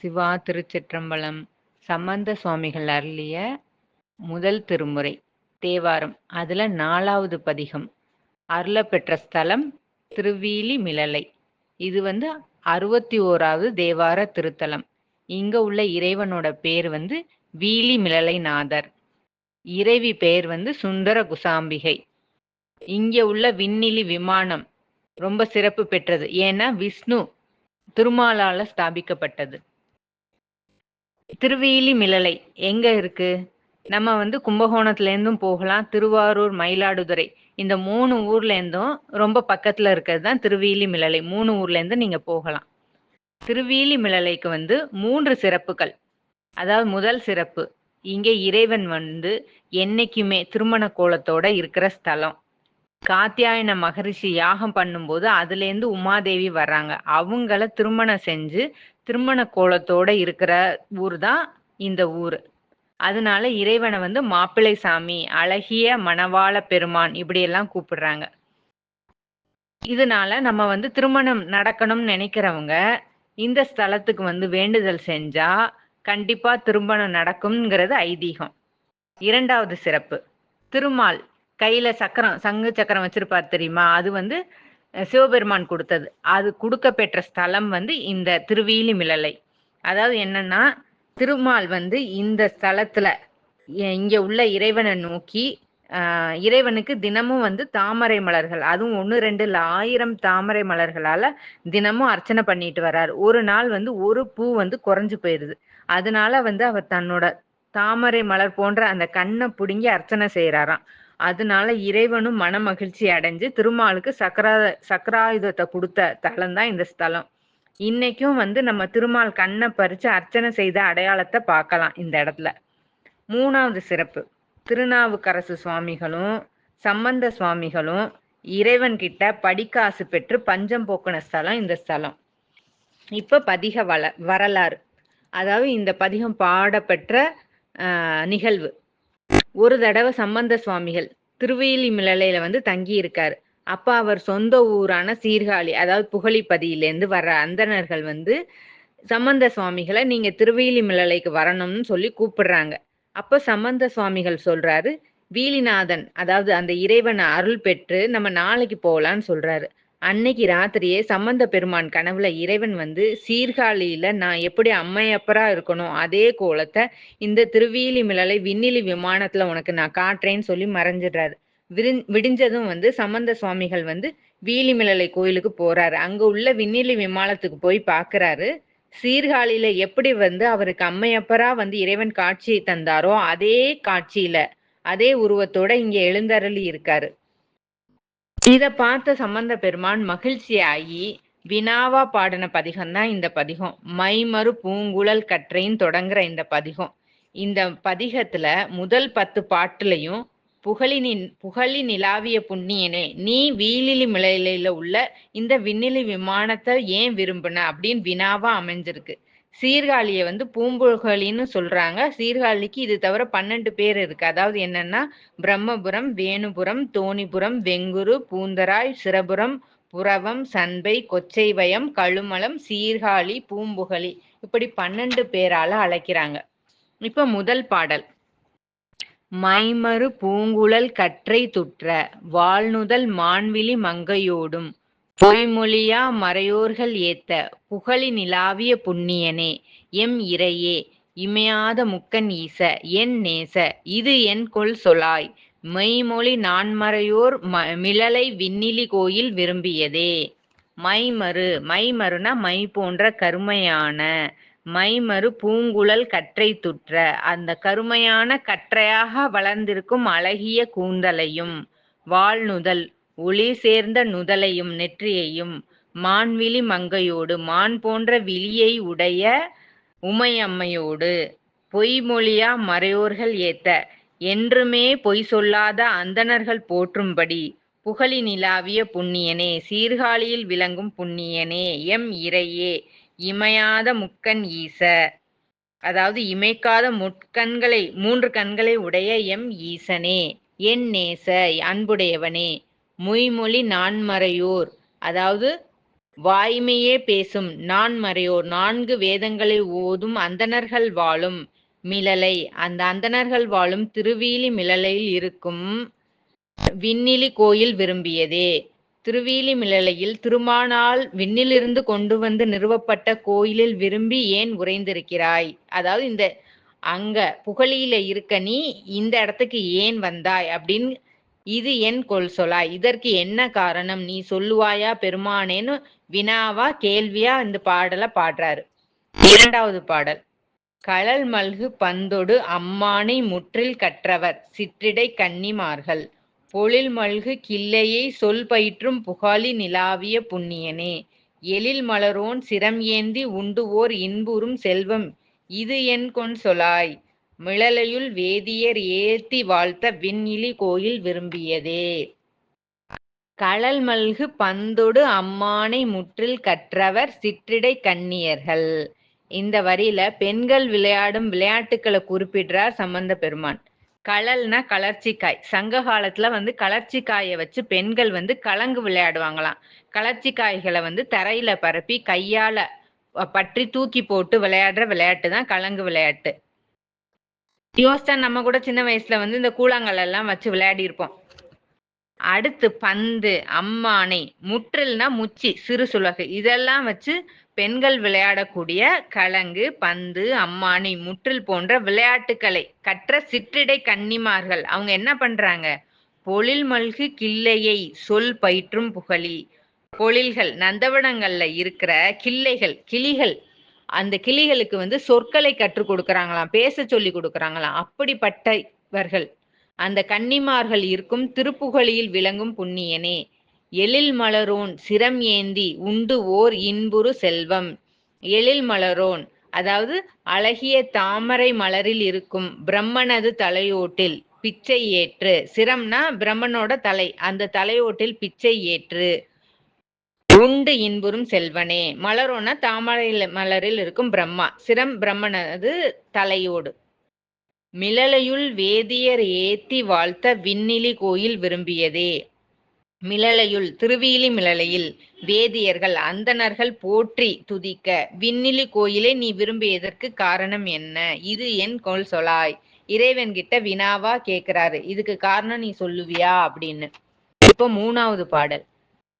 சிவா திருச்சிற்றம்பலம் சம்பந்த சுவாமிகள் அருளிய முதல் திருமுறை தேவாரம் அதுல நாலாவது பதிகம் அருளப்பெற்ற ஸ்தலம் திருவீலி மிளலை. இது வந்து அறுபத்தி ஓராவது தேவார திருத்தலம். இங்க உள்ள இறைவனோட பேர் வந்து வீலி மிளலை நாதர் இறைவி பெயர் வந்து சுந்தர குசாம்பிகை. இங்க உள்ள விண்ணிலி விமானம் ரொம்ப சிறப்பு பெற்றது. ஏன்னா விஷ்ணு திருமாலால ஸ்தாபிக்கப்பட்டது. திருவேலி மிளலை எங்க இருக்கு? நம்ம வந்து கும்பகோணத்துல இருந்தும் போகலாம். திருவாரூர் மயிலாடுதுறை. இந்த மூணு ஊர்ல இருந்தும் ரொம்ப பக்கத்துல இருக்கிறது தான் திருவேலி மிளலை. மூணு ஊர்ல இருந்து நீங்க போகலாம். திருவேலி மிளலைக்கு வந்து மூன்று சிறப்புகள். அதாவது முதல் சிறப்பு இங்கே இறைவன் வந்து என்னைக்குமே திருமண கோலத்தோட இருக்கிற ஸ்தலம். காத்தியாயன மகரிஷி யாகம் பண்ணும்போது அதுலேருந்து உமாதேவி வர்றாங்க. அவங்கள திருமணம் செஞ்சு திருமண கோலத்தோட இருக்கிற ஊர் தான் இந்த ஊர். அதனால இறைவனை வந்து மாப்பிள்ளை சாமி அழகிய மணவாள பெருமான் இப்படி எல்லாம் கூப்பிடுறாங்க. இதனால நம்ம வந்து திருமணம் நடக்கணும்னு நினைக்கிறவங்க இந்த ஸ்தலத்துக்கு வந்து வேண்டுதல் செஞ்சா கண்டிப்பா திருமணம் நடக்கும்ங்கிறது ஐதீகம். இரண்டாவது சிறப்பு திருமால் கையில சக்கரம் சங்கு சக்கரம் வச்சிருப்பார் தெரியுமா? அது வந்து சிவபெருமான் கொடுத்தது. அது கொடுக்க பெற்ற ஸ்தலம் வந்து இந்த திருவீலி மிளலை. அதாவது என்னன்னா திருமால் வந்து இந்த ஸ்தலத்துல இங்க உள்ள இறைவனை நோக்கி இறைவனுக்கு தினமும் வந்து தாமரை மலர்கள் அதுவும் ஒன்று ரெண்டுல ஆயிரம் தாமரை மலர்களால தினமும் அர்ச்சனை பண்ணிட்டு வர்றாரு. ஒரு நாள் வந்து ஒரு பூ வந்து குறைஞ்சு போயிருது. அதனால வந்து அவர் தன்னோட தாமரை மலர் போன்ற அந்த கண்ணை பிடுங்கி அர்ச்சனை செய்யறாராம் அதனால இறைவனும் மன மகிழ்ச்சி அடைஞ்சு திருமாலுக்கு சக்கரா சக்கராயுதத்தை கொடுத்த தலம் தான் இந்த ஸ்தலம். இன்னைக்கும் வந்து நம்ம திருமால் கண்ணை பறிச்சு அர்ச்சனை செய்த அடையாளத்தை பார்க்கலாம் இந்த இடத்துல. மூணாவது சிறப்பு. திருநாவுக்கரசு சுவாமிகளும் சம்பந்த சுவாமிகளும் இறைவன் கிட்ட படிக்காசு பெற்று பஞ்சம் போக்குன ஸ்தலம் இந்த ஸ்தலம். இப்ப பதிக வள வரலாறு. அதாவது இந்த பதிகம் பாடப்பெற்ற நிகழ்வு. ஒரு தடவை சம்பந்த சுவாமிகள் திருவேலி மிளலையில வந்து தங்கி இருக்காரு அப்ப அவர் சொந்த ஊரான சீர்காழி அதாவது புகழிப்பதியிலேருந்து வர்ற அந்தணர்கள் வந்து சம்பந்த சுவாமிகளை நீங்க திருவேலி மிளலைக்கு வரணும்னு சொல்லி கூப்பிடுறாங்க. அப்ப சம்பந்த சுவாமிகள் சொல்றாரு வீலிநாதன் அதாவது அந்த இறைவனை அருள் பெற்று நம்ம நாளைக்கு போகலான்னு சொல்றாரு. அன்னைக்கு ராத்திரியே சம்பந்த பெருமான் கனவுல இறைவன் வந்து சீர்காழியில நான் எப்படி அம்மையப்பரா இருக்கணும்? அதே கோலத்தை இந்த திருவீலி மிளலை விண்ணிலி விமானத்துல உனக்கு நான் காட்டுறேன்னு சொல்லி மறைஞ்சிடுறாரு. விரிஞ் விடிஞ்சதும் வந்து சம்பந்த சுவாமிகள் வந்து வீலிமிளலை கோயிலுக்கு போறாரு. அங்க உள்ள விண்ணிலி விமானத்துக்கு போய் பாக்குறாரு. சீர்காழியில எப்படி வந்து அவருக்கு அம்மையப்பரா வந்து இறைவன் காட்சி தந்தாரோ அதே காட்சியில அதே உருவத்தோட இங்க எழுந்தருளி இருக்காரு. இத பார்த்த சம்பந்த பெருமான் மகிழ்ச்சியாகி வினாவா பாடின பதிகம் தான் இந்த பதிகம். மைமறு பூங்குழல் கற்றைன்னு தொடங்குற இந்த பதிகம். இந்த பதிகத்துல முதல் பத்து பாட்டுலையும் புகழினின் புகழி நிலாவிய புண்ணியனே நீ வீலிலி மிளையில உள்ள இந்த விண்ணிலி விமானத்தை ஏன் விரும்பின? அப்படின்னு வினாவா அமைஞ்சிருக்கு. சீர்காழியை வந்து பூம்புகழின்னு சொல்றாங்க. சீர்காழிக்கு இது தவிர பன்னெண்டு பேர் இருக்கு. அதாவது என்னன்னா பிரம்மபுரம் வேணுபுரம் தோணிபுரம் வெங்குரு பூந்தராய் சிரபுரம் புறவம் சண்பை கொச்சைவயம் கழுமலம் சீர்காழி பூம்புகழி. இப்படி பன்னெண்டு பேரால அழைக்கிறாங்க. இப்ப முதல் பாடல். மைமறு பூங்குழல் கற்றை துற்ற வாழ்நுதல் மான்விழி மங்கையோடும் பொய்மொழியா மறையோர்கள் ஏத்த புகழி நிலாவிய புண்ணியனே எம் இறையே இமையாத முக்கன் ஈச என் நேச இது என் கொள் சொலாய். மெய்மொழி நான்மறையோர் ம மிளலை விண்ணிலி கோயில் விரும்பியதே. மைமறு மைமறுனா மை போன்ற கருமையான. மைமறு பூங்குழல் கற்றை துற்ற. அந்த கருமையான கற்றையாக வளர்ந்திருக்கும் அழகிய கூந்தலையும் வாழ்நுதல் ஒளி சேர்ந்த நுதலையும் நெற்றியையும் மான்விழி மங்கையோடு மான் போன்ற விழியை உடைய உமையம்மையோடு பொய்மொழியா மறையோர்கள் ஏத்த என்றுமே பொய் சொல்லாத அந்தணர்கள் போற்றும்படி புகழி நிலாவிய புண்ணியனே சீர்காழியில் விளங்கும் புண்ணியனே எம் இறையே இமையாத முக்கன் ஈச. அதாவது இமைக்காத முட்கண்களை மூன்று கண்களை உடைய எம் ஈசனே என் நேச அன்புடையவனே. மொய்மொழி நான்மறையோர். அதாவது வாய்மையே பேசும் நான்மறையோர். நான்கு வேதங்களை ஓதும் அந்தணர்கள் வாழும் மிளலை அந்த அந்தணர்கள் வாழும் திருவீலி மிளலையில் இருக்கும் விண்ணிலி கோயில் விரும்பியதே. திருவீலி மிளலையில் திருமானால் விண்ணிலிருந்து கொண்டு வந்து நிறுவப்பட்ட கோயிலில் விரும்பி ஏன் உறைந்திருக்கிறாய்? அதாவது இந்த அங்க புகழியில இருக்க நீ இந்த இடத்துக்கு ஏன் வந்தாய்? அப்படின்னு இது என் கொல் சொலாய் இதற்கு என்ன காரணம்? நீ சொல்லுவாயா பெருமானேன்னு வினாவா கேள்வியா இந்த பாடலை பாடுறாரு. இரண்டாவது பாடல். கழல் மல்கு பந்தொடு அம்மானை முற்றில் கற்றவர் சிற்றிடை கன்னிமார்கள். பொழில் மல்கு கிள்ளையை சொல் பயிற்றும் புகாலி நிலாவிய புண்ணியனே. எழில் மலரோன் சிரம் ஏந்தி உண்டுவோர் இன்புறும் செல்வம் இது என் கொன் சொலாய் மிளலையுள் வேதியர் ஏத்தி வாழ்த்த விண்ணிலி கோயில் விரும்பியதே. களல் மல்கு பந்தொடு அம்மானை முற்றில் கற்றவர் சிற்றிடை கன்னியர்கள். இந்த வரியில பெண்கள் விளையாடும் விளையாட்டுக்களை குறிப்பிடுறார் சம்பந்த பெருமான் களல்னா கலர்ச்சிக்காய். சங்க காலத்துல வந்து கலர்ச்சிக்காயை வச்சு பெண்கள் வந்து கலங்கு விளையாடுவாங்களாம். கலர்ச்சிக்காய்களை வந்து தரையில பரப்பி கையால பற்றி தூக்கி போட்டு விளையாடுற விளையாட்டு தான் கலங்கு விளையாட்டு. யோசிச்சா நம்ம கூட சின்ன வயசுல வந்து இந்த கூழாங்கல் எல்லாம் வச்சு விளையாடி இருப்போம் அடுத்து பந்து அம்மானை முற்றில்னா முச்சி சிறு சுலகு. இதெல்லாம் வச்சு பெண்கள் விளையாடக்கூடிய கலங்கு பந்து அம்மானை முற்றில் போன்ற விளையாட்டுக்களை கற்ற சிற்றிடை கன்னிமார்கள். அவங்க என்ன பண்றாங்க? பொழில் மல்கு கிள்ளையை சொல் பயிற்றும் புகழி. பொழில்கள் நந்தவனங்கள்ல இருக்கிற கிள்ளைகள் கிளிகள் அந்த கிளிகளுக்கு வந்து சொற்களை கற்றுக் கொடுக்கறாங்களாம் பேச சொல்லி கொடுக்கறாங்களாம். அப்படிப்பட்டவர்கள். அந்த கன்னிமார்கள் இருக்கும் திருப்புகழியில் விளங்கும் புண்ணியனே. எழில் மலரோன் சிரம் ஏந்தி உண்டு ஓர் இன்புறு செல்வம். எழில் மலரோன் அதாவது அழகிய தாமரை மலரில் இருக்கும் பிரம்மனது தலையோட்டில் பிச்சை ஏற்று. சிரம்னா பிரம்மனோட தலை அந்த தலையோட்டில் பிச்சை ஏற்று. உண்டு இன்புறும் செல்வனே. மலரோனா தாமரை மலரில் இருக்கும் பிரம்மா. சிரம் பிரம்மனது தலையோடு. மிளலையுள் வேதியர் ஏத்தி வாழ்த்த விண்ணிலி கோயில் விரும்பியதே. மிளலையுள் திருவியிலி மிளலையில் வேதியர்கள் அந்தணர்கள் போற்றி துதிக்க. விண்ணிலி கோயிலை நீ விரும்பியதற்கு காரணம் என்ன? இது என் கொல் சொலாய். இறைவன் கிட்ட வினாவா கேக்குறாரு இதுக்கு காரணம் நீ சொல்லுவியா? அப்படின்னு. இப்போ மூணாவது பாடல்.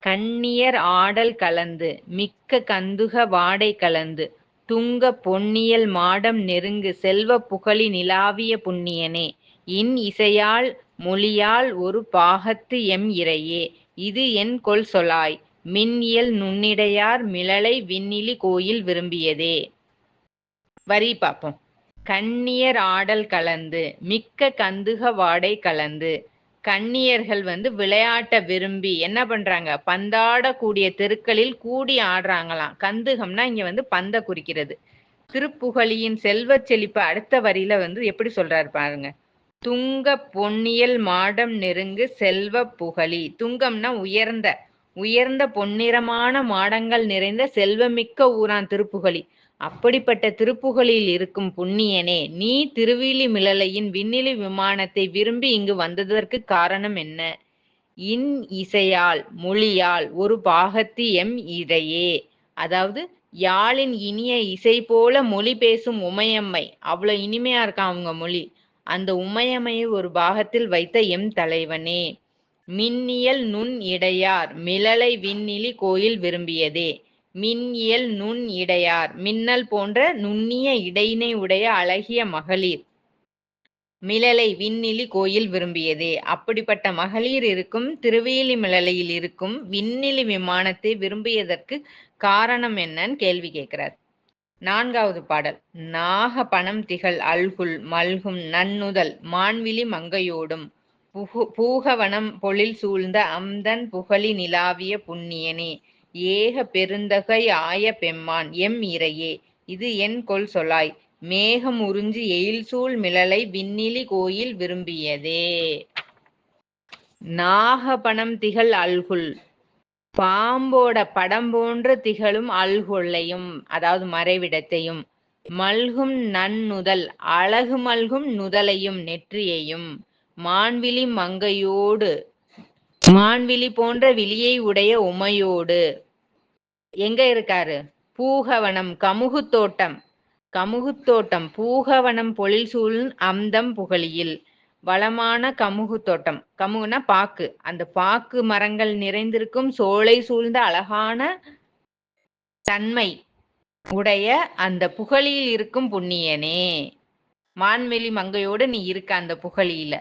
கண்ணியர் ஆடல் கலந்து மிக்க கந்துக வாடை கலந்து துங்க பொன்னியல் மாடம் நெருங்கு செல்வ புகழி நிலாவிய புண்ணியனே இன் இசையால் மொழியால் ஒரு பாகத்து எம் இறையே இது என் கொல் சொலாய் மின்னியல் நுண்ணிடையார் மிளலை விண்ணிலி கோயில் விரும்பியதே. வரி பார்ப்போம் கண்ணியர் ஆடல் கலந்து மிக்க கந்துக வாடை கலந்து கன்னியர்கள் வந்து விளையாட்ட விரும்பி என்ன பண்றாங்க? பந்தாடக்கூடிய தெருக்களில் கூடி ஆடுறாங்களாம். கந்துகம்னா இங்க வந்து பந்த குறிக்கிறது. திருப்புகழியின் செல்வ செழிப்பு அடுத்த வரியில வந்து எப்படி சொல்றாரு பாருங்க. துங்க பொன்னியல் மாடம் நெருங்கு செல்வ புகழி. துங்கம்னா உயர்ந்த உயர்ந்த பொன்னிறமான மாடங்கள் நிறைந்த செல்வமிக்க ஊரான் திருப்புகழி. அப்படிப்பட்ட திருப்புகழில் இருக்கும் புண்ணியனே நீ திருவிழி மிளலையின் விண்ணிலி விமானத்தை விரும்பி இங்கு வந்ததற்கு காரணம் என்ன? இன் இசையால் மொழியால் ஒரு பாகத்து எம் இடையே அதாவது யாழின் இனிய இசை போல மொழி பேசும் உமையம்மை. அவ்வளவு இனிமையா இருக்கா அவங்க மொழி. அந்த உமையம்மையை ஒரு பாகத்தில் வைத்த எம் தலைவனே. மின்னியல் நுண் இடையார் மிளலை விண்ணிலி கோயில் விரும்பியதே. மின்னியல் நுண் இடையார். மின்னல் போன்ற நுண்ணிய இடையினை உடைய அழகிய மகளிர். மிளலை விண்ணிலி கோயில் விரும்பியதே. அப்படிப்பட்ட மகளிர் இருக்கும் திருவேலி மிளலையில் இருக்கும் விண்ணிலி விமானத்தை விரும்பியதற்கு காரணம் என்னன்னு கேள்வி கேட்கிறார். நான்காவது பாடல். நாக பணம் திகழ் அல்குல் மல்கும் நன்னுதல் மான்விழி மங்கையோடும். புகு பூகவனம் பொழில் சூழ்ந்த அம்தன் புகழி நிலாவிய புண்ணியனே. ஏக பெருந்தகை ஆய பெம்மான் எம் இறையே. இது என் கொல் சொலாய் மேகம் உறிஞ்சி எயில் சூழ் மிளலை விண்ணிலி கோயில் விரும்பியதே. நாகபணம் திகழ் அல்குல். பாம்போட படம் போன்று திகழும் அல்குள்ளையும் அதாவது மறைவிடத்தையும். மல்கும் நன்னுதல் அழகு மல்கும் நுதலையும் நெற்றியையும். மான்விழி மங்கையோடு மான்விழி போன்ற விழியை உடைய உமையோடு. எங்க இருக்காரு? பூகவனம் கமுகு தோட்டம் கமுகு தோட்டம் பூகவனம் பொழில் சூழ் அந்தம் புகழியில். வளமான கமுகு தோட்டம் கமுகுனா பாக்கு. அந்த பாக்கு மரங்கள் நிறைந்திருக்கும் சோலை சூழ்ந்த அழகான தன்மை உடைய அந்த புகழியில் இருக்கும் புண்ணியனே. மான்வெளி மங்கையோடு நீ இருக்க அந்த புகழியில.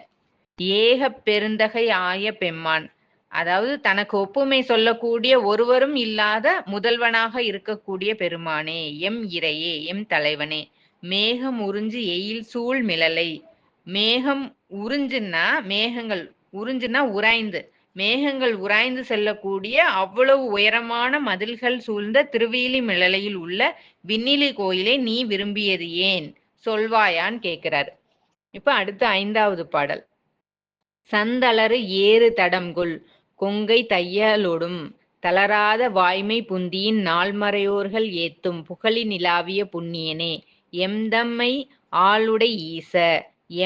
ஏக பெருந்தகை ஆய பெம்மான். அதாவது தனக்கு ஒப்புமை சொல்லக்கூடிய ஒருவரும் இல்லாத முதல்வனாக இருக்கக்கூடிய பெருமானே எம் இறையே எம் தலைவனே. மேகம் உறிஞ்சு எயில் சூழ் மிளலை. மேகம் உறிஞ்சுன்னா மேகங்கள் உறிஞ்சுன்னா உராய்ந்து. மேகங்கள் உராய்ந்து செல்லக்கூடிய அவ்வளவு உயரமான மதில்கள் சூழ்ந்த திருவேலி மிளலையில் உள்ள விண்ணிலி கோயிலை நீ விரும்பியது ஏன்? சொல்வாயான்னு கேட்கிறார். இப்ப அடுத்த ஐந்தாவது பாடல். சந்தளறு ஏறு தடம்குள். கொங்கை தையலொடும் தளராத வாய்மை புந்தியின் நாள்மறையோர்கள் ஏத்தும் புகழி நிலாவிய புண்ணியனே. எம்தம்மை ஆளுடை ஈச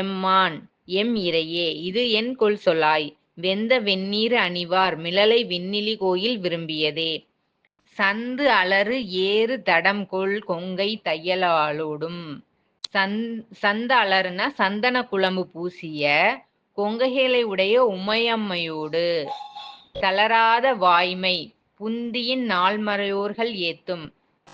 எம்மான் எம் இறையே இது என் கொள் சொலாய் வெந்த வெந்நீர் அணிவார் மிளலை விண்ணிலி கோயில் விரும்பியதே. சந்து அலறு ஏறு தடம் கொள் கொங்கை தையலாளோடும். சந் சந்த அலறுனா சந்தன குழம்பு பூசிய கொங்கைகளை உடைய உமையம்மையோடு. தளராத வாய்மை புந்தியின் நாள்மறையோர்கள் ஏத்தும்.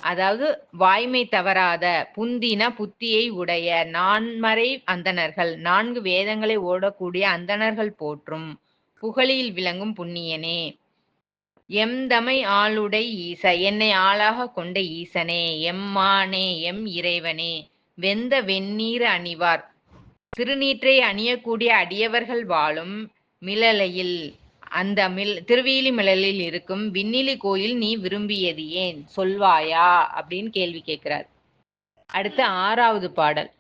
அதாவது வாய்மை தவறாத புந்தின புத்தியை உடைய நான்மறை அந்தணர்கள் நான்கு வேதங்களை ஓடக்கூடிய அந்தணர்கள் போற்றும். புகழில் விளங்கும் புண்ணியனே. எம்தமை ஆளுடை ஈச என்னை ஆளாக கொண்ட ஈசனே எம்மானே எம் இறைவனே. வெந்த வெந்நீர் அணிவார். திருநீற்றை அணியக்கூடிய அடியவர்கள் வாழும். மிளலையில் அந்த மில் திருவேலி மிளலில் இருக்கும் விண்ணிலி கோயில் நீ விரும்பியது ஏன்? சொல்வாயா? அப்படின்னு கேள்வி கேட்கிறார். அடுத்து ஆறாவது பாடல்.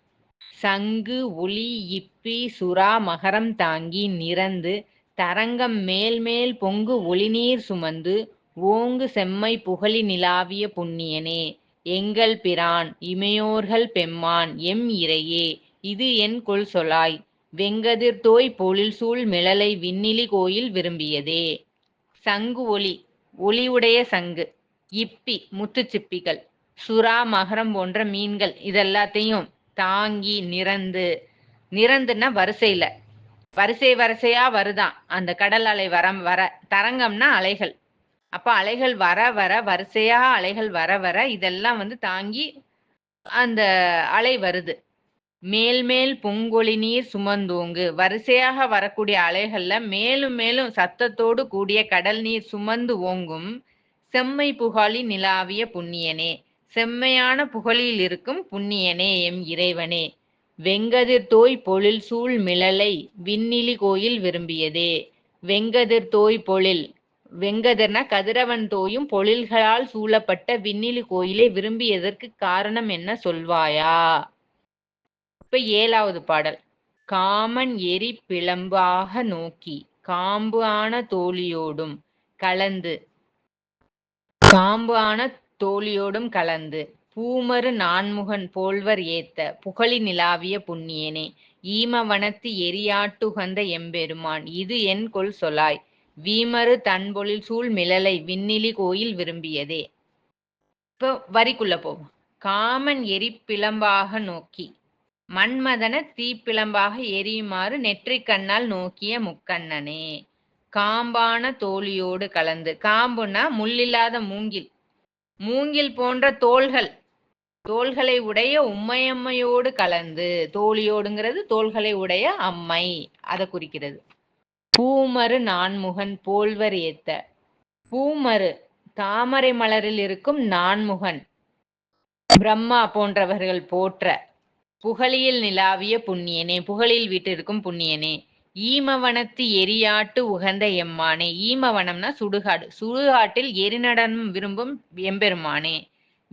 சங்கு ஒளி இப்பி சுறா மகரம் தாங்கி நிறந்து தரங்கம் மேல் மேல் பொங்கு ஒளிநீர் சுமந்து ஓங்கு செம்மை புகழி நிலாவிய புண்ணியனே எங்கள் பிரான் இமையோர்கள் பெம்மான் எம் இறையே இது என் கொள் சொலாய் வெங்கதிர் தோய் பொழில் சூழ் மிளலை விண்ணிலி கோயில் விரும்பியதே. சங்கு ஒளி ஒளியுடைய சங்கு இப்பி முத்துச்சிப்பிகள் சுறா மகரம் போன்ற மீன்கள் இதெல்லாத்தையும் தாங்கி நிறந்து நிறந்துன்னா வரிசையில. வரிசை வரிசையா வருதான் அந்த கடல் அலை வர வர தரங்கம்னா அலைகள். அப்ப அலைகள் வர வர வரிசையா அலைகள் வர வர இதெல்லாம் வந்து தாங்கி அந்த அலை வருது. மேல் மேல் பொங்கொழி நீர் சுமந்தோங்கு. வரிசையாக வரக்கூடிய அலைகள்ல மேலும் மேலும் சத்தத்தோடு கூடிய கடல் நீர் சுமந்து ஓங்கும் செம்மை புகழி நிலாவிய புண்ணியனே. செம்மையான புகழில் இருக்கும் புண்ணியனே எம் இறைவனே. வெங்கதிர் தோய் பொழில் சூழ் மிளலை விண்ணிலி கோயில் விரும்பியதே. வெங்கதிர் தோய் பொழில். வெங்கதிர்னா கதிரவன் தோயும் பொழில்களால் சூழப்பட்ட விண்ணிலி கோயிலை விரும்பியதற்கு காரணம் என்ன சொல்வாயா? இப்ப ஏழாவது பாடல். காமன் எரி பிளம்பாக நோக்கி காம்பு ஆன தோழியோடும் கலந்து. காம்பு ஆன தோழியோடும் கலந்து பூமரு நான்முகன் போல்வர் ஏத்த புகழி நிலாவிய புண்ணியனே ஈமவனத்து எரியாட்டுகந்த எம்பெருமான் இது என் கொள் சொலாய் வீமரு தன்பொழில் சூழ் மிளலை விண்ணிலி கோயில் விரும்பியதே. இப்போ வரிக்குள்ள போவோம். காமன் எரி பிளம்பாக நோக்கி மன்மதன தீப்பிளம்பாக எரியுமாறு நெற்றிக் கண்ணால் நோக்கிய முக்கண்ணனே. காம்பான தோழியோடு கலந்து காம்புனா முள்ளில்லாத மூங்கில். மூங்கில் போன்ற தோள்கள். தோள்களை உடைய உம்மையம்மையோடு கலந்து தோழியோடுங்கிறது தோள்களை உடைய அம்மை அதை குறிக்கிறது. பூமரு நான்முகன் போல்வர் ஏத்த. பூமரு தாமரை மலரில் இருக்கும் நான்முகன். பிரம்மா போன்றவர்கள் போற்ற. புகழியில் நிலாவிய புண்ணியனே புகழில் வீட்டிற்கும் புண்ணியனே. ஈமவனத்து எரியாட்டு உகந்த எம்மானே. ஈமவனம்னா சுடுகாடு. சுடுகாட்டில் எரிநடனம் விரும்பும் எம்பெருமானே.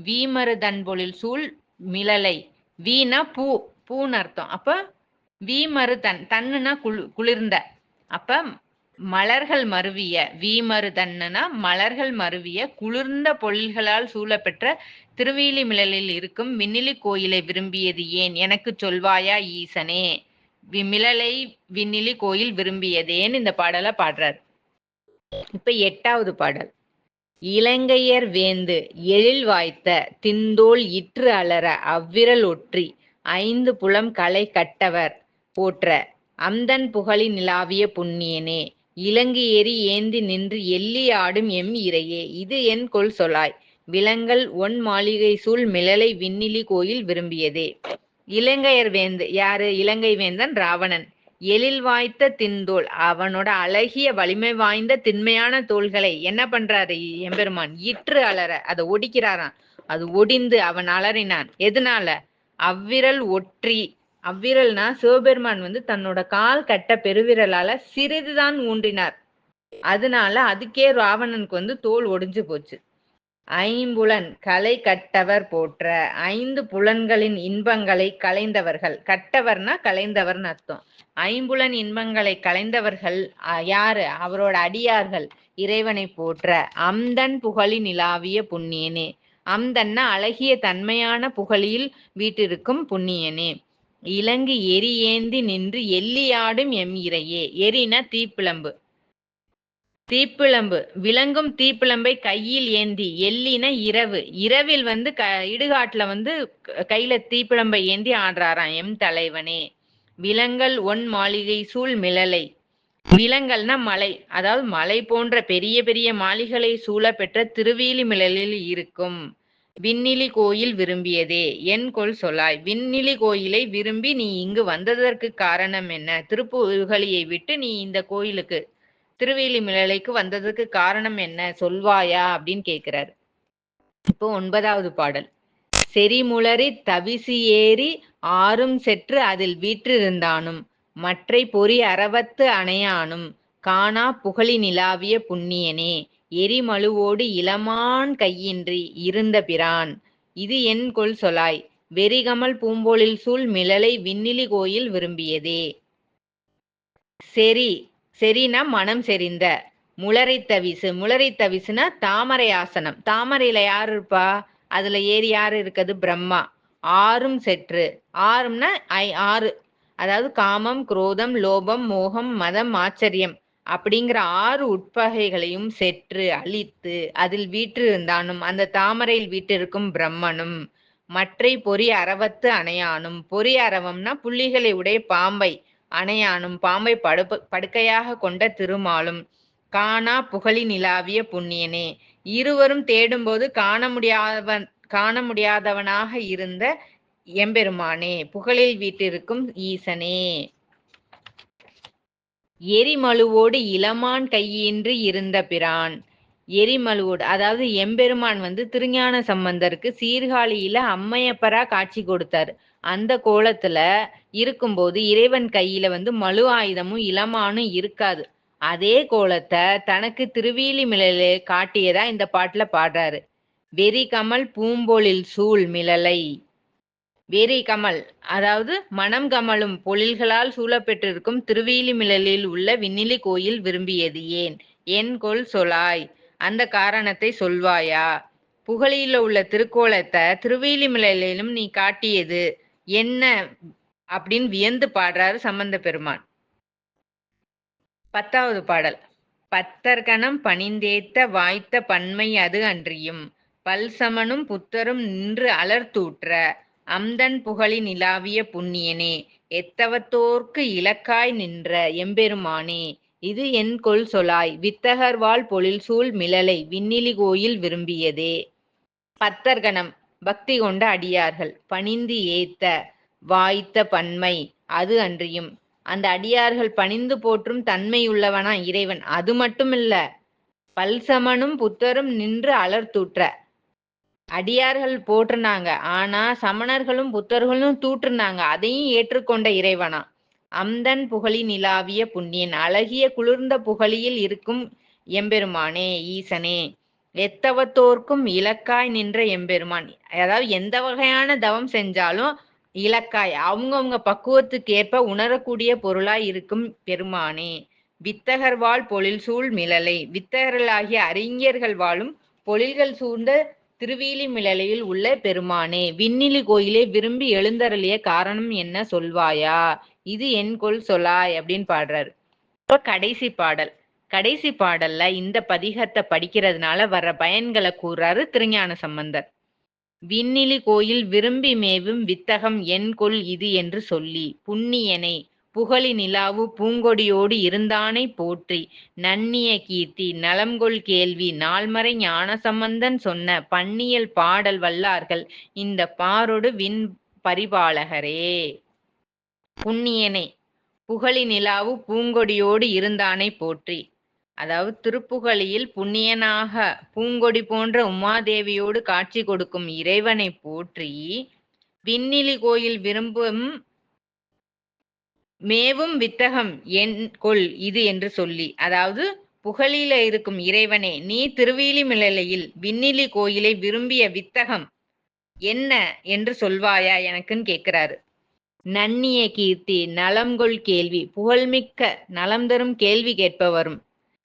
வீமரு தன்பொழில் சூழ் மிளலை. வீணா பூ பூன்னு அர்த்தம். அப்ப வீமரு தன் தன்னுனா குளு குளிர்ந்த. அப்ப மலர்கள் மருவிய வீமருதன்னா மலர்கள் மருவிய குளிர்ந்த பொழில்களால் சூழப்பெற்ற திருவேலி மிளலில் இருக்கும் விண்ணிலி கோயிலை விரும்பியது ஏன்? எனக்கு சொல்வாயா ஈசனே? விமிழலை விண்ணிலி கோயில் விரும்பியதேன்னு இந்த பாடலை பாடுறார். இப்ப எட்டாவது பாடல். இலங்கையர் வேந்து எழில் வாய்த்த திந்தோல் இற்று அலற அவ்விரல் ஒற்றி ஐந்து புலம் களை கட்டவர் போற்ற அம்தன் புகழி நிலாவிய புண்ணியனே. இலங்கு எரி ஏந்தி நின்று எள்ளி ஆடும் எம் இறையே. இது என் கொல் சொலாய். விலங்கல் ஒன் மாளிகை சூழ் மிளலை விண்ணிலி கோயில் விரும்பியதே. இலங்கையர் வேந்து யாரு? இலங்கை வேந்தன் ராவணன். எழில் வாய்த்த தின்தோல் அவனோட அழகிய வலிமை வாய்ந்த திண்மையான தோள்களை என்ன பண்றாரு எம்பெருமான்? இற்று அலற அதை ஒடிக்கிறாராம். அது ஒடிந்து அவன் அலறினான். எதனால? அவ்விரல் ஒற்றி அவ்விரல்னா சிவபெருமான் வந்து தன்னோட கால் கட்ட பெருவிரலால சிறிதுதான் ஊன்றினார். அதனால அதுக்கே ராவணனுக்கு வந்து தோல் ஒடிஞ்சு போச்சு. ஐம்புலன் கலை கட்டவர் போற்ற ஐந்து புலன்களின் இன்பங்களை கலைந்தவர்கள் கட்டவர்னா கலைந்தவர்னு அர்த்தம். ஐம்புலன் இன்பங்களை கலைந்தவர்கள் யாரு? அவரோட அடியார்கள். இறைவனை போற்ற அம்தன் புகழி நிலாவிய புண்ணியனே. அம்தன்னா அழகிய தன்மையான புகழில் வீட்டிருக்கும் புண்ணியனே. இலங்கு எரி ஏந்தி நின்று எல்லியாடும் எம் இறையே. எரின தீப்பிழம்பு தீப்பிழம்பு விளங்கும் தீப்பிழம்பை கையில் ஏந்தி எல்லின இரவு. இரவில் வந்து க இடுகாட்டுல வந்து கையில தீப்பிழம்பை ஏந்தி ஆடுறாராம் எம் தலைவனே. விலங்கல் ஒன் மாளிகை சூழ் மிளலை. விலங்கல்னா மலை. அதாவது மலை போன்ற பெரிய பெரிய மாளிகளை சூழ பெற்ற திருவீலி மிளலில் இருக்கும். விண்ணிலி கோயில் விரும்பியதே என் கொள் சொல்லாய். விண்ணிலி கோயிலை விரும்பி நீ இங்கு வந்ததற்கு காரணம் என்ன? திருப்புகலியை விட்டு நீ இந்த கோயிலுக்கு திருவேலி மிளலைக்கு வந்ததுக்கு காரணம் என்ன? சொல்வாயா? அப்படின்னு கேட்கிறாரு. இப்போ ஒன்பதாவது பாடல். செறிமுளறி தவிசி ஏறி ஆறும் செற்று அதில் வீற்றிருந்தானும். மற்றை பொறி அறவத்து அணையானும். காணா புகழி நிலாவிய புண்ணியனே. எரிமழுவோடு இளமான் கையின்றி இருந்த பிரான். இது என் கொள் சொலாய். வெறிகமல் பூம்போலில் சூழ் மிளலை விண்ணிலி கோயில் விரும்பியதே. செரி செரினா மனம் செறிந்த. முளரை தவிசு முளரை தவிசுனா தாமரை ஆசனம். தாமரையில யார் இருப்பா? அதுல ஏறி யார் இருக்குது பிரம்மா. ஆறும் செற்று. ஆறும்னா ஐ ஆறு. அதாவது காமம் குரோதம் லோபம் மோகம் மதம் ஆச்சரியம். அப்படிங்கிற ஆறு உட்பகைகளையும் செற்று அழித்து அதில் வீற்றிருந்தானும் அந்த தாமரையில் வீட்டிருக்கும் பிரம்மனும் மற்றை பொறி அறவத்து அணையானும். பொறி அரவம்னா புள்ளிகளை உடைய பாம்பை அணையானும் பாம்பை படுப்பு படுக்கையாக கொண்ட திருமாலும் காணா புகழி நிலாவிய புண்ணியனே. இருவரும் தேடும்போது காண முடியாதவன் காண முடியாதவனாக இருந்த எம்பெருமானே புகழில் வீட்டிருக்கும் ஈசனே. எரிமலுவோடு இளமான் கையின்றி இருந்த பிரான். எரிமலுவோடு அதாவது எம்பெருமான் வந்து திருஞான சம்பந்தருக்கு சீர்காழியில அம்மையப்பரா காட்சி கொடுத்தாரு. அந்த கோலத்துல இருக்கும்போது இறைவன் கையில வந்து மலு ஆயுதமும் இளமானும் இருக்காது. அதே கோலத்தை தனக்கு திருவீலிமிழலு காட்டியதா இந்த பாட்டுல பாடுறாரு. வெறி கமல் பூம்பொழில் சூழ் மிளலை வெறி கமல் அதாவது மனம் கமலும் பொழில்களால் சூழப்பெற்றிருக்கும் திருவீலிமிழலில் உள்ள விண்ணிலி கோயில் விரும்பியது ஏன்? என் கொல் சொலாய் அந்த காரணத்தை சொல்வாயா? புகழில உள்ள திருக்கோலத்தை திருவேலிமலையிலும் நீ காட்டியது என்ன? அப்படின்னு வியந்து பாடுறாரு சம்பந்த பெருமான். பத்தாவது பாடல். பத்தர்கணம் பணிந்தேத்த வாய்த்த பன்மை அது அன்றியும். பல்சமனும் புத்தரும் நின்று அலர்த்தூற்ற அம்தன் புகழி நிலாவிய புண்ணியனே எத்தவத்தோர்க்கு இலக்காய் நின்ற எம்பெருமானே இது என் கொல் சொலாய் வித்தகர்வாள் பொழில் சூழ் மிளலை விண்ணிலி கோயில் விரும்பியதே. பத்தர்கணம் பக்தி கொண்ட அடியார்கள் பணிந்து ஏத்த வாய்த்த பன்மை அது அன்றியும். அந்த அடியார்கள் பணிந்து போற்றும் தன்மையுள்ளவனா இறைவன் அது மட்டுமில்ல பல்சமனும் புத்தரும் நின்று அலர்த்தூற்ற அடியார்கள் போற்றுனாங்க. ஆனா சமணர்களும் புத்தர்களும் தூற்றுனாங்க. அதையும் ஏற்றுக்கொண்ட இறைவனா? அம்தன் புகழி நிலாவிய புண்ணியன். அழகிய குளிர்ந்த புகழியில் இருக்கும் எம்பெருமானே ஈசனே. எத்தவத்தோர்க்கும் இலக்காய் நின்ற எம்பெருமான். அதாவது எந்த வகையான தவம் செஞ்சாலும் இலக்காய். அவங்கவுங்க பக்குவத்துக்கு ஏற்ப உணரக்கூடிய பொருளாய் இருக்கும் பெருமானே. வித்தகர் வாழ் பொழில் சூழ் மிளலை. வித்தகர்களாகிய அறிஞர்கள் வாழும் பொழில்கள் சூழ்ந்த திருவீலி மிளலையில் உள்ள பெருமானே விண்ணிலி கோயிலே விரும்பி எழுந்தருளிய காரணம் என்ன சொல்வாயா? இது என் கொள் சொல்லாய் அப்படின்னு பாடுறாரு. கடைசி பாடல். கடைசி பாடல்ல இந்த பதிகத்தை படிக்கிறதுனால வர்ற பயன்களை கூறாரு திருஞான சம்பந்தர். விண்ணிலி கோயில் விரும்பி மேவும் வித்தகம் என் கொள் இது என்று சொல்லி புண்ணியனை புகழி நிலாவு பூங்கொடியோடு இருந்தானை போற்றி. நன்னிய கீர்த்தி நலம்கொள் கேள்வி நாள்மறை ஞானசம்பந்தன் சொன்ன பன்னியல் பாடல் வல்லார்கள். இந்த பாரொடு விண் பரிபாலகரே. புண்ணியனை புகழி நிலாவு பூங்கொடியோடு இருந்தானை போற்றி. அதாவது திருப்புகழியில் புண்ணியனாக பூங்கொடி போன்ற உமாதேவியோடு காட்சி கொடுக்கும் இறைவனை போற்றி. விண்ணிலி கோயில் விரும்பும் மேவும் வித்தகம் என் கொள் இது என்று சொல்லி. அதாவது புகழில இருக்கும் இறைவனே நீ திருவீலிமிலையில் விண்ணிலி கோயிலை விரும்பிய வித்தகம் என்ன என்று சொல்வாயா எனக்குன்னு கேட்கிறாரு. நன்னிய கீர்த்தி நலம்கொள் கேள்வி. புகழ்மிக்க நலம் தரும் கேள்வி கேட்பவரும்.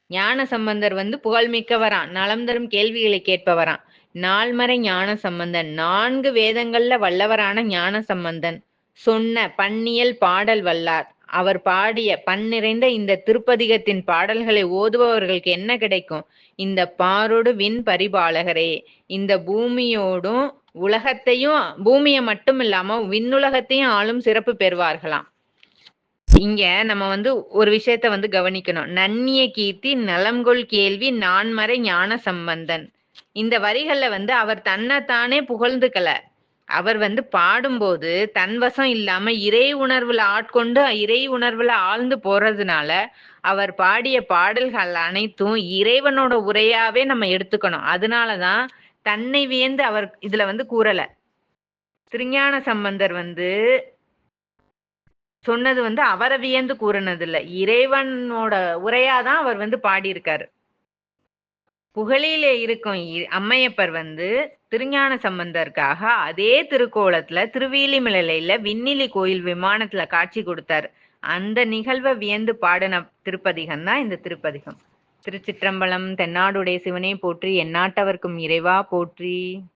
ஞான சம்பந்தர் வந்து புகழ்மிக்கவரான் நலம் தரும் கேள்விகளை கேட்பவரான் நால்மறை ஞான சம்பந்தன் நான்கு வேதங்கள்ல வல்லவரான ஞான சம்பந்தன். சொன்ன பன்னியல் பாடல் வல்லார். அவர் பாடிய பன்னிறைந்த இந்த திருப்பதிகத்தின் பாடல்களை ஓதுபவர்களுக்கு என்ன கிடைக்கும்? இந்த பாரோடு விண் பரிபாலகரே இந்த பூமியோடும் உலகத்தையும் பூமியை மட்டும் இல்லாம விண்ணுலகத்தையும் ஆளும் சிறப்பு பெறுவார்களாம். இங்க நம்ம வந்து ஒரு விஷயத்த வந்து கவனிக்கணும். நன்னிய கீர்த்தி நலம்கொள் கேள்வி நான்மறை ஞான சம்பந்தன் இந்த வரிகள்ல வந்து அவர் தன்னைத்தானே புகழ்ந்துக்கல. அவர் வந்து பாடும்போது தன்வசம் இல்லாம இறை உணர்வுல ஆட்கொண்டு இறை உணர்வுல ஆழ்ந்து போறதுனால அவர் பாடிய பாடல்கள் அனைத்தும் இறைவனோட உரையாவே நம்ம எடுத்துக்கணும். அதனாலதான் தன்னை வியந்து அவர் இதுல வந்து கூறல. திருஞான சம்பந்தர் வந்து சொன்னது வந்து அவரை வியந்து கூறினது இல்லை இறைவனோட உரையாதான் அவர் வந்து பாடியிருக்காரு. புகழிலே இருக்கும் அம்மையப்பர் வந்து திருஞான சம்பந்தருக்காக அதே திருக்கோலத்துல திருவீலிமலையில விண்ணிலி கோயில் விமானத்துல காட்சி கொடுத்தார். அந்த நிகழ்வை வியந்து பாடின திருப்பதிகம் தான் இந்த திருப்பதிகம். திருச்சிற்றம்பலம் தென்னாடுடைய சிவனே போற்றி எந்நாட்டவர்க்கும் இறைவா போற்றி.